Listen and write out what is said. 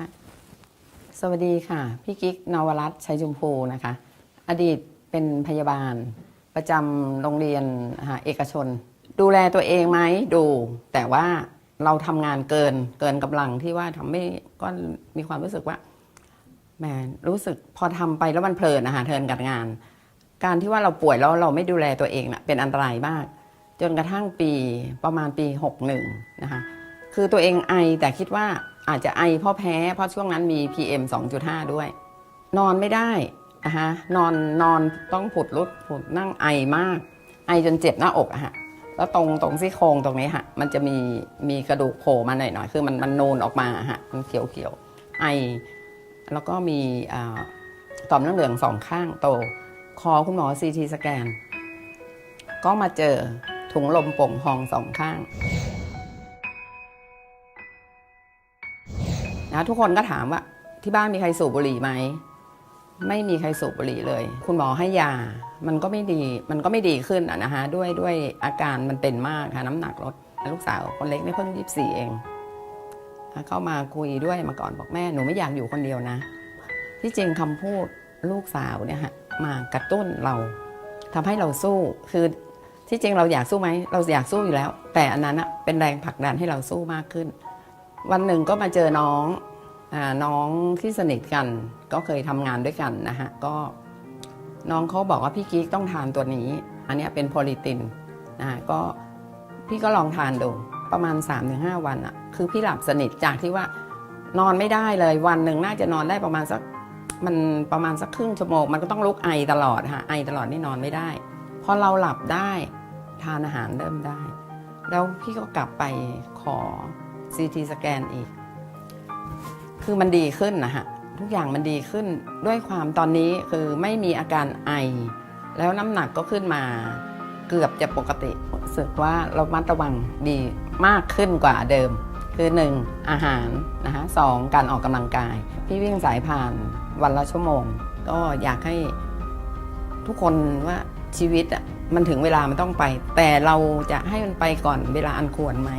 ค่ะ สวัสดีค่ะ พี่กิ๊กนวรัตน์ชัยจุมพูนะคะ อดีตเป็นพยาบาลประจำโรงเรียนเอกชน ดูแลตัวเองไหมดู แต่ว่าเราทำงานเกินเกินกำลังที่ว่าทำไม่ก็มีความรู้สึกว่าแหมรู้สึกพอทำไปแล้วมันเพลินนะคะเทินกับงาน การที่ว่าเราป่วยแล้วเราไม่ดูแลตัวเองน่ะเป็นอันตรายมาก จนกระทั่งปีประมาณปี 61 นะคะ คือตัวเองไอแต่คิดว่า อาจจะไอเพราะแพ้ เพราะช่วงนั้นมี PM 2.5 ด้วย นอนไม่ได้นะคะนอนนอนต้องผุดลุดผุดนั่งไอมาก ไอจนเจ็บหน้าอกอะฮะแล้วตรงตรงซี่โครงตรงนี้ฮะมันจะมีมีกระดูกโผล่มาหน่อยหน่อยคือมันมันนูนออกมาอะฮะมันเขียวเขียวไอ แล้วก็มีต่อมน้ำเหลืองสองข้างโต คอคุณหมอซีทีสแกน ก็มาเจอถุงลมโป่งพองสองข้าง นะทุกคนก็ถามว่าที่บ้านมีใครสูบบุหรี่ไหมไม่มีใครสูบบุหรี่เลย คุณหมอให้ยา มันก็ไม่ดี มันก็ไม่ดีขึ้นอะนะคะด้วยด้วยอาการมันเป็นมากค่ะ น้ำหนักลด ลูกสาวคนเล็กนี่เพิ่งยี่สี่เอง เข้ามาคุยด้วยมาก่อนบอกแม่ หนูไม่อยากอยู่คนเดียวนะ ที่จริงคำพูดลูกสาวเนี่ยฮะ มากระตุ้นเราทำให้เราสู้ คือที่จริงเราอยากสู้ไหม เราอยากสู้อยู่แล้ว แต่อันนั้นเป็นแรงผลักดันให้เราสู้มากขึ้น วันหนึ่งก็มาเจอน้องอาน้องที่สนิทกัน ก็เคยทำงานด้วยกันนะฮะก็น้องเขาบอกว่าพี่กิ๊กต้องทานตัวนี้ อันนี้เป็นโพลิตินนะะก็พี่ก็ลองทานดูประมาณ 3-5 วันอะคือพี่หลับสนิทจากที่ว่านอนไม่ได้เลยวันหนึ่งน่าจะนอนได้ประมาณสักมันประมาณสักครึ่งชั่วโมงมันก็ต้องลุกไอตลอดฮะไอตลอดนี่นอนไม่ได้พอเราหลับได้ทานอาหารเริ่มได้ แล้วพี่ก็กลับไปขอ CT สแกนอีก คือมันดีขึ้นนะฮะ ทุกอย่างมันดีขึ้นด้วยความตอนนี้คือไม่มีอาการไอ แล้วน้ำหนักก็ขึ้นมาเกือบจะปกติรู้สึกว่าเรามัดระวังดีมากขึ้นกว่าเดิม คือ 1 อาหารนะคะสองการออกกำลังกาย พี่วิ่งสายพานวันละชั่วโมง ก็อยากให้ทุกคนว่าชีวิตอะมันถึงเวลามันต้องไป แต่เราจะให้มันไปก่อนเวลาอันควรไหม